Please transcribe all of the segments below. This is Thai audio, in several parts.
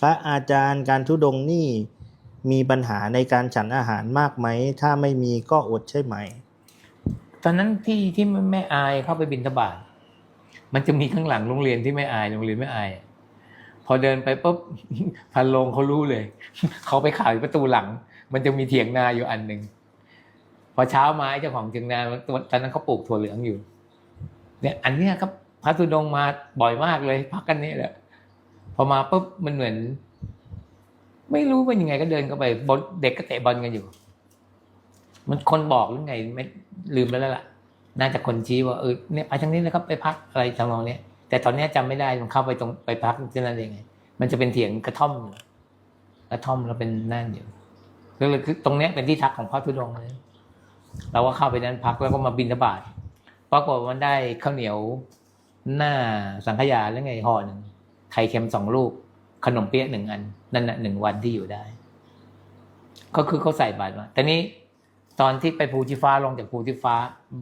พระอาจารย์การทุดงนี่มีปัญหาในการฉันอาหารมากไหม ถ้าไม่มีก็อดใช่ไหม ตอนนั้นที่ที่แม่อายเข้าไปบินทบาทมันจะมีข้างหลังโรงเรียนที่ไม่อายโรงเรียนไม่อาย พอเดินไปปุ๊บพันโลงเขารู้เลย เขาไปข่าวประตูหลัง มันจะมีเถียงนาอยู่อันหนึ่งพอเช้ามาเจ้าของเถียงนาตอนนั้นเขาปลูกถั่วเหลืองอยู่ เนี่ย อันเนี้ยครับพระธุดงมาบ่อยมากเลยพักกันนี่แหละ อมาปุ๊บมันเหมือน ไม่รู้เป็นยังไงก็เดินเข้าไปบอลเด็กก็เตะบอลกันอยู่ มันคนบอกหรือไงไม่ลืมไปแล้วล่ะ น่าจะคนชี้ว่าเออเนี่ยไปทางนี้นะครับไปพักอะไรทำนองเนี้ยแต่ตอนนี้ยจำไม่ได้มันเข้าไปตรงไปพักที่นั่นเองไงมันจะเป็นเถียงกระท่อมกระท่อมแล้วเป็นนั่นอยู่ก็เลยคือตรงเนี้ยเป็นที่ทักของพระธุดงค์เลยเราก็เข้าไปนั้นพักแล้วก็มาบินทบาทปรากฏมันได้ข้าวเหนียวหน้าสังขยาแล้วไงห่อหนึ่ง ไข่เค็มสองลูก ขนมเปี๊ยะหนึ่งอัน นั่นน่ะหนึ่งวันที่อยู่ได้ ก็คือเขาใส่บาตรมาแต่นี้ตอนที่ไปภูชีฟ้าลงจากภูชีฟ้า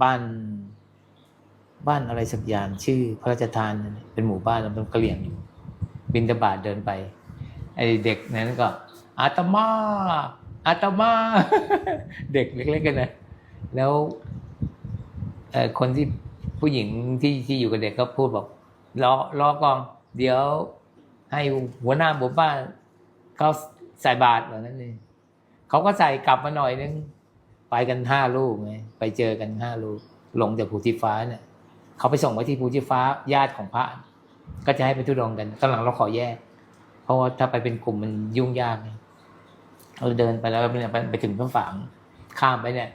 บ้าน บ้านอะไรสักอย่างชื่อ พระราชทานเป็นหมู่บ้านแล้วเป็นกะเหลี่ยงอยู่ บินตบาทเดินไปไอเด็กนั้นก็อาตมาอาตมา เด็กเล็กๆกันนะแล้วคนที่ผู้หญิงที่ที่อยู่กับเด็กก็พูดบอกรอรอกอน เดี๋ยวให้หัวหน้าหมู่บ้านเขาใส่บาตรแบบนั้นเลยเขาก็ใส่กลับมาหน่อยนึง ไปกันห้าลูกไงไปเจอกันห้าลูกลงจากภูชีฟ้าเนี่ยเขาไปส่งไว้ที่ภูชีฟ้าญาติของพระ ก็จะให้ไปทุดงกันตอนหลังเราขอแยก เพราะว่าถ้าไปเป็นกลุ่มมันยุ่งยากเราเดินไปแล้วไปไปถึงต้นฝางข้ามไปเนี่ย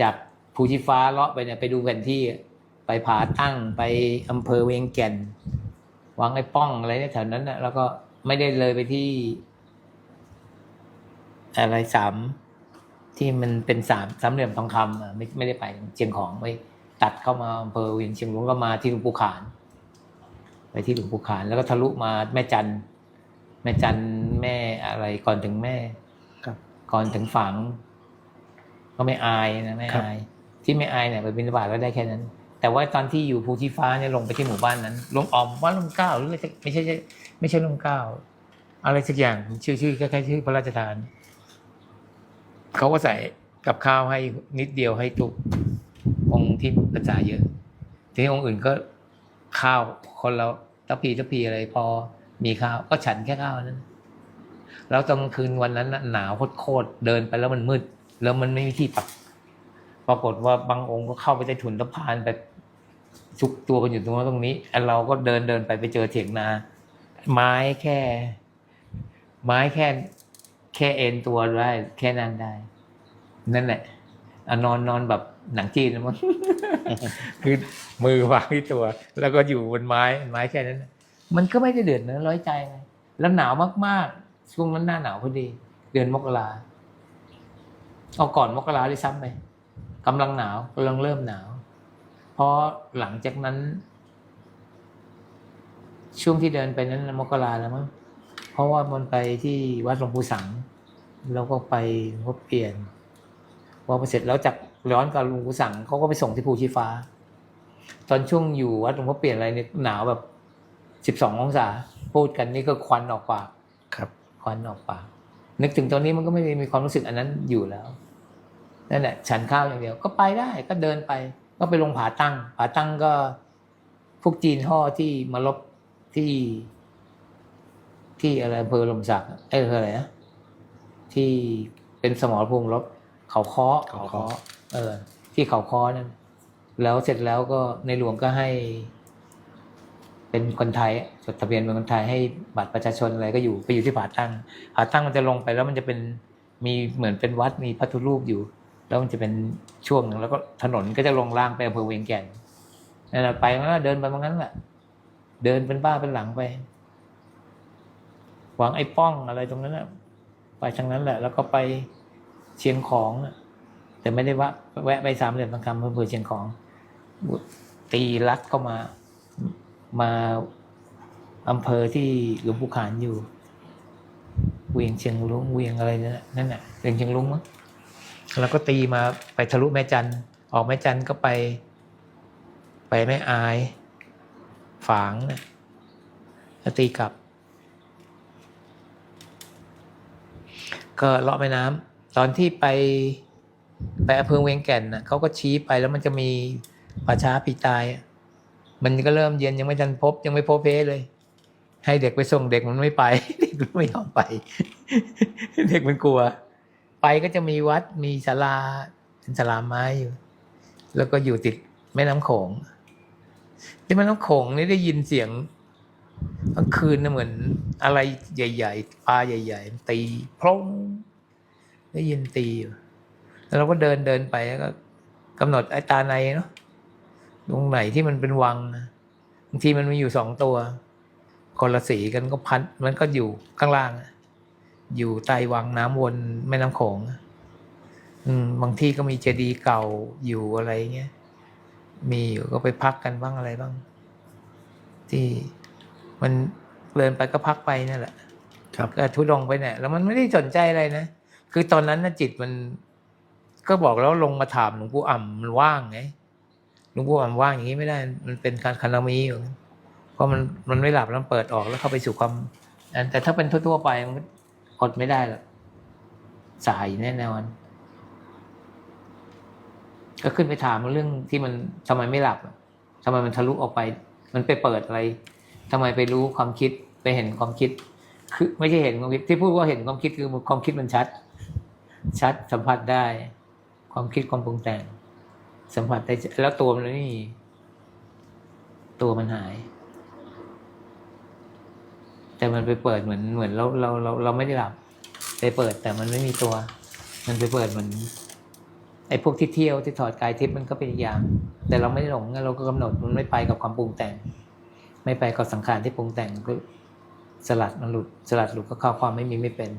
จากภูชีฟ้าเลาะไปเนี่ยไปดูแผนที่ไปผาตั้งไปอำเภอเวียงแก่น วังไอ้ป้องอะไรเนี่ยแถวนั้นนะแล้วก็ไม่ได้เลยไปที่ อะไรสามที่มันเป็นสามสามเหลี่ยมทองคำอะไม่ไม่ได้ไปเชียงของไปตัดเข้ามาอำเภอเวียงเชียงรุ้งก็มาที่หลวงปู่ขาน ไปที่หลวงปู่ขาน แล้วก็ทะลุมาแม่จันแม่จันแม่อะไรก่อนถึงแม่ครับก่อนถึงฝัง ก็ไม่อายนะไม่ครับอาย ที่ไม่อายเนี่ยไปบินบาตแล้วได้แค่นั้น แต่ว่าตอนที่อยู่ภูชีฟ้าเนี่ยลงไปที่หมู่บ้านนั้น ลงออมว่าลงเก้าหรืออะไรสักไม่ใช่ไม่ใช่ลงเก้าอะไรสักอย่างชื่อชื่อคล้ายๆชื่อพระราชทานเขาก็ใส่กับข้าวให้นิดเดียวให้ทุกองค์ที่ภาษาเยอะ ทีนี้องค์อื่นก็ข้าวคนเราตะพีตะพีอะไรพอมีข้าว ก็ฉันแค่ข้าวนั้น แล้วตอนกลางคืนวันนั้นหนาวโคตรเดินไปแล้วมันมืด แล้วมันไม่มีที่ปัก ปรากฏว่าบางองค์ก็เข้าไปใต้ถุนสะพานแบบชุกตัวกันอยู่ตรงนั้นตรงนี้ไอ้เราก็เดินเดินไปไปเจอเถียงนา ไม้แค่ ไม้แค่ แค่เอ็นตัวได้แค่นั้นได้ นั่นแหละอะนอนนอนแบบหนังจีนนะมั้งคือมือวางที่ตัว แล้วก็อยู่บนไม้ไม้แค่นั้นน่ะมันก็ไม่ได้เดือดเนื้อร้อยใจไงแล้วหนาวมากๆช่วงนั้นหน้าหนาวพอดี เดือนมกราเอาก่อนมกราด้วยซ้ำไป กำลังหนาวกำลังเริ่มหนาว เพราะหลังจากนั้น ช่วงที่เดินไปนั้นมกราแล้วมั้งเพราะว่ามันไปที่วัดหลวงปู่สัง แล้วก็ไปหลวงพ่อเปลี่ยนพอไปเสร็จแล้วจากร้อนกับหลวงปู่สังเขาก็ไปส่งที่ภูชีฟ้า ตอนช่วงอยู่วัดหลวงพ่อเปลี่ยนอะไรเนี่ยหนาวแบบสิบสององศา พูดกันนี่ก็ควันออกปากครับ ควันออกปากนึกถึงตอนนี้มันก็ไม่ได้มีความรู้สึกอันนั้นอยู่แล้ว นั่นแหละฉันข้าวอย่างเดียวก็ไปได้ก็เดินไป ก็ไปลงผาตั้งผาตั้งก็พวกจีนห่อที่มาลบที่ ที่อะไรอำเภอลมศักดิ์เอ้ยอำเภออะไรนะที่เป็นสมรภูมิรบเขาเคาะเขาค้อเออ ที่เขาเคาะนั่นแล้วเสร็จแล้วก็ในหลวงก็ให้ เป็นคนไทยจดทะเบียนเป็นคนไทยให้บัตรประชาชนอะไรก็อยู่ไปอยู่ที่ผาตั้งผาตั้งมันจะลงไปแล้วมันจะเป็นมีเหมือนเป็นวัดมีพระพุทธรูปอยู่ แล้วมันจะเป็นช่วงหนึ่งแล้วก็ถนนก็จะลงล่างไปอำเภอเวียงแก่นนั่นแหละไปมันก็เดินไปมันงั้นแหละเดินเป็นบ้าเป็นหลังไปหวังไอ้ป้องอะไรตรงนั้นแหละไปทางนั้นแหละ แล้วก็ไปเชียงของแต่ไม่ได้ว่าแวะไปสามเหลี่ยมทองคำอำเภอเชียงของ ตีลัดเข้ามามาอำเภอที่หลวงปู่ขานอยู่ เวียงเชียงรุ้งเวียงอะไรนั่นน่ะนั่นน่ะเวียงเชียงรุ้งมั้ง แล้วก็ตีมาไปทะลุแม่จันทร์ออกแม่จันทร์ก็ไป ไปแม่อาย ฝางนะแล้วตีกลับ ก็เลาะแม่น้ำตอนที่ไปไปอำเภอเวียงแก่นน่ะเขาก็ชี้ไปแล้วมันจะมีป่าช้าปีตาย มันก็เริ่มเย็นยังไม่ทันพบ ยังไม่พบเพเลย ให้เด็กไปส่งเด็กมันไม่ไป เด็กไม่ยอมไป เด็กมันกลัว ไปก็จะมีวัดมีศาลาเป็นศาลาไม้อยู่ แล้วก็อยู่ติดแม่น้ำโขงที่แม่น้ำโขงนี่ได้ยินเสียงกลางคืนนะเหมือนอะไรใหญ่ ๆปลาใหญ่ ๆ ตีพร้งได้ยินตีอยู่แล้วเราก็เดินเดินไปแล้วก็กำหนดไอ้ตาในเนาะตรงไหนที่มันเป็นวังบางทีมันมีอยู่สองตัว คนละสีกันก็พันมันก็อยู่ข้างล่างอะ อยู่ใต้วังน้ำวนแม่น้ำโขงอะอืมบางที่ก็มีเจดีย์เก่าอยู่อะไรเงี้ยมีอยู่ก็ไปพักกันบ้างอะไรบ้าง ที่มันเดินไปก็พักไปนั่นแหละ ครับก็ทุดงไปเนี่ยแล้วมันไม่ได้สนใจอะไรนะคือตอนนั้นนะจิตมันก็บอกแล้วลงมาถามหลวงปู่อ่ำมันว่างไงหลวงปู่อ่ำว่างอย่างนี้ไม่ได้ มันเป็นการคานามีอยู่เพราะมันมันไม่หลับแล้วมันเปิดออกแล้วเข้าไปสู่ความอันแต่ถ้าเป็นทั่วๆไปมันก็ อดไม่ได้หรอกสายแน่นอนก็ขึ้นไปถามเรื่องที่มันทำไมไม่หลับทำไมมันทะลุออกไป มันไปเปิดอะไรทำไมไปรู้ความคิดไปเห็นความคิด คือ ไม่ใช่เห็นความคิดที่พูดว่าเห็นความคิดคือความคิดมันชัด ชัดสัมผัสได้ ความคิดความปรุงแต่ง สัมผัสได้แล้วตัวมันนี่ ตัวมันหาย แต่มันไปเปิดเหมือนเหมือนเราเราเราเราไม่ได้หลับ ไปเปิดแต่มันไม่มีตัว มันไปเปิดเหมือนไอ้พวกที่เที่ยวที่ถอดกายทิพย์มันก็เป็นอีกอย่าง แต่เราไม่ได้หลงงั้นเราก็กำหนดมันไม่ไปกับความปรุงแต่ง ไม่ไปกับสังขารที่ปรุงแต่งก็สลัดมันหลุด สลัดหลุดก็เข้าความไม่มีไม่เป็น